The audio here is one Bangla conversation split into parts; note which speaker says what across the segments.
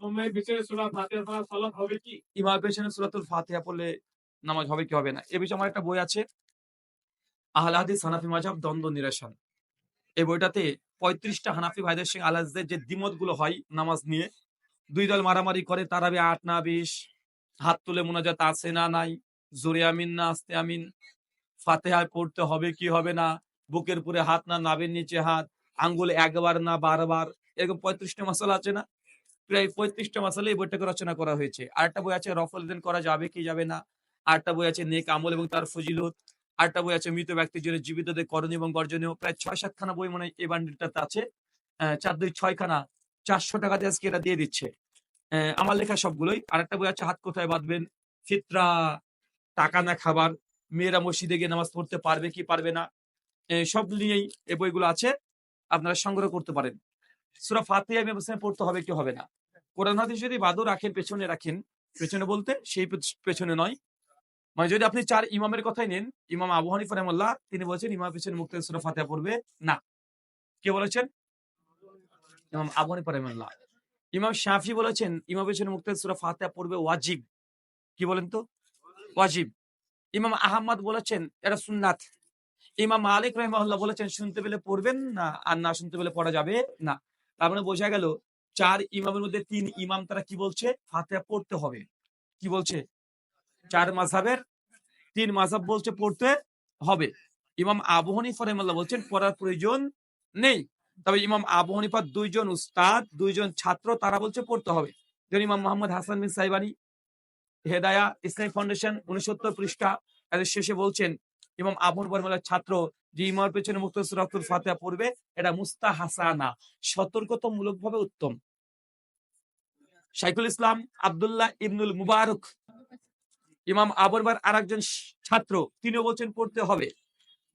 Speaker 1: নামাজ বিষয়ে আমার একটা বই আছে। দ্বন্দ্ব। এই বইটাতে ৩৫ টা হানাফি ভাইদের নামাজ নিয়ে, দুই দল মারামারি করে তারাবি আট না ২০, হাত তুলে মোনাজাত আছে না নাই, জোরে আমিন না আস্তে আমিন, ফাতিহা পড়তে হবে কি হবে না, বুকের উপরে হাত না নাবের নিচে হাত, আঙ্গুল একবার না বারবার, এরকম ৩৫ টা মাসালা আছে না? প্রায় ৩৫ টা মাসালা এই বইটাকে রচনা করা হয়েছে। আরেকটা বই আছে রফল ইদান করা যাবে কি যাবে না। আরেকটা বই আছে নেক আমল এবং তার ফজিলত। আরেকটা বই আছে মৃত ব্যক্তির জন্য জীবিতদের করণীয় এবং বর্জনীয়। প্রায় ৬-৭ খানা বই মানে এই বান্ডিলটাতে আছে। অ্যা ৪ ২ ৬ খানা। ৪০০ টাকা দিয়ে আজকে এরা দিয়ে দিচ্ছে। আমার লেখা সবগুলোই। আরেকটা বই আছে হাত কোথায় বাঁধবেন, ফিতরা, টাকা না খাবার, মেয়েরা মসজিদে গিয়ে নামাজ পড়তে পারবে কি পারবে না। সব নিয়েই এই বইগুলো আছে। আপনারা সংগ্রহ করতে পারেন। সূরা ফাতে আমি পড়তে হবে কি হবে না। কোরআন হাদিস যদি বাদও রাখেন পেছনে রাখেন, পেছনে বলতে সেই পেছনে নয়। মানে যদি আপনি ৪ ইমামের কথাই নেন, ইমাম আবু হানিফা তিনি বলেছেন ইমামের পেছনে মুক্তাদি সূরা ফাতিহা পড়বে না। কে বলেছেন? ইমাম আবু হানিফা। ইমাম শাফি বলেছেন ইমামের পেছনে মুক্তাদি সূরা ফাতিহা পড়বে ওয়াজিব। কি বলেন তো? ওয়াজিব। ইমাম আহমদ বলেছেন এটা সুন্নাত। ইমাম মালিক রাহিমাহুল্লাহ বলেছেন শুনতে পেলে পড়বেন না আর না শুনতে পেলে পড়া যাবে না। তার মানে বোঝা গেল ৪ ইমামের মধ্যে তিন ইমাম তারা কি বলছে? ফাতিহা পড়তে হবে। কি বলছে? ৪ মাযহাবের ৩ মাযহাব বলছে পড়তে হবে। ইমাম আবু হানিফা রাহিমাহুল্লাহ বলছেন পড়ার প্রয়োজন নেই। তবে ইমাম আবু হানিফার দুইজন উস্তাদ, দুইজন ছাত্র তারা বলছে পড়তে হবে। যেমন Imam Muhammad Hasan bin Shaybani, Hedaya Islamic Foundation ৬৯ পৃষ্ঠা শেষে বলছেন ইমাম আবু হানিফা রাহিমাহুল্লাহর ছাত্র, যে ইমামের পেছনে মুক্তাদি সূরাতুল ফাতিহা পড়বে, এটা মুস্তাহাসানা, সতর্কতামূলকভাবে উত্তম। শাইখুল ইসলাম আব্দুল্লাহ ইবনুল মুবারক, ইমাম আবু হানিফার আরেকজন স ছাত্র, তিনিও বলছেন পড়তে হবে।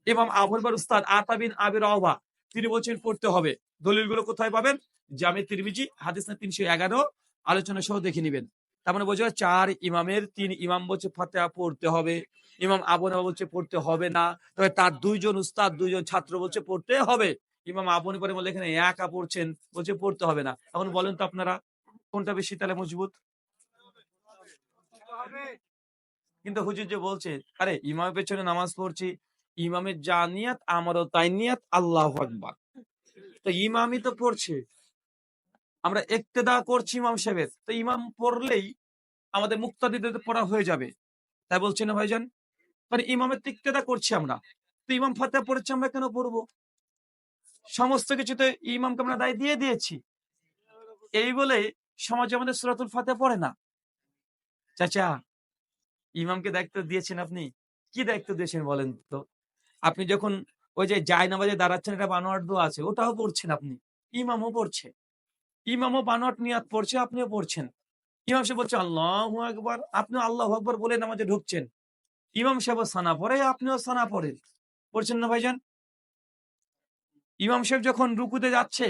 Speaker 1: ইমাম আবু হানিফার উস্তাদ আতা বিন আবি রওবা তিনি বলছেন পড়তে হবে। দলিলগুলো কোথায় পাবেন? জামে তিরমিজি, হাদিস না ৩১১ আলোচনা সহ দেখে নিবেন। তার মানে যায় ৪ ইমামের তিন ইমাম বলছে ফাতিহা পড়তে হবে। ইমাম আবু হানিফা বলছে পড়তে হবে না। তবে তার ২ জন উস্তাদ ২ জন ছাত্র বলছে পড়তে হবে। ইমাম আবু হানিফা রাহিমাহুল্লাহ এখানে একা পড়ছেন, বলছে পড়তে হবে না। এখন বলেন তো আপনারা কোনটা বেশি তাহলে মজবুত? কিন্তু হুজুর যে বলছে, আরে ইমামের পেছনে নামাজ পড়ছি, ইমামের যা নিয়াত আমারও তাই নিয়াত আল্লাহু। তো ইমামই তো পড়ছে। আমরা ইক্তেদা করছি ইমাম সাহেবের। তো ইমাম পড়লেই আমাদের মুক্তাদিদের পড়া হয়ে যাবে। তাই বলছি না ভাইজান? মানে ইমামের তিক্তেদা করছি আমরা। তো ইমাম ফাতে পড়েছে আমরা কেন পড়ব? সমস্ত কিছুতে ইমামকে আমরা দায় দিয়ে দিয়েছি। এই বলে সমাজে আমাদের সূরাতুল ফাতে পড়ে না। চাচা, ইমামকে দায়িত্ব দিয়েছেন আপনি? কি দায়িত্ব দিয়েছেন বলেন তো? আপনি যখন ওই যে জায়নামাজে দাঁড়াচ্ছেন এটা বানোয়াট দোয়া আছে, ওটাও পড়ছেন আপনি। ইমামও পড়ছে। ইমামও বানোয়াট নিয়াত পড়ছে, আপনিও পড়ছেন। ইমাম সাহেব বলছে আল্লাহু আকবার, আপনিও আল্লাহু আকবার বলে নামাজে ঢুকছেন। ইমাম সাহেবও সানা পড়ে, আপনিও সানা পড়েন। পড়ছেন না ভাইজান? ইমাম সাহেব যখন রুকুতে যাচ্ছে,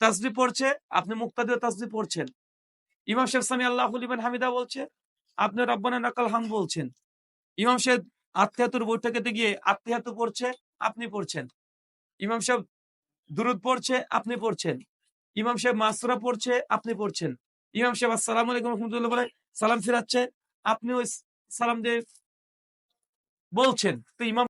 Speaker 1: তাসবিহ পড়ছে, আপনি মুক্তাদিও তাসবিহ পড়ছেন। ইমাম সাহেব সামি আল্লাহু লিমান হামিদা বলছে, আপনি রব্বানা লাকাল হামদ বলছেন। ইমাম সাহেব আত্মিয়াতুর বৈঠকেতে গিয়ে আত্মিয়াতু পড়ছে, আপনি পড়ছেন। ইমাম সাহেব দুরূদ পড়ছে, আপনি পড়ছেন। ইমাম সাহেব মাসুরা পড়ছে, আপনি পড়ছেন। ইমাম সাহেব আসসালাম আলাইকুম রহমতুল্লাহ বলে সালাম ফিরাচ্ছে, আপনি ওই সালাম দিয়ে বলছেন। তো ইমাম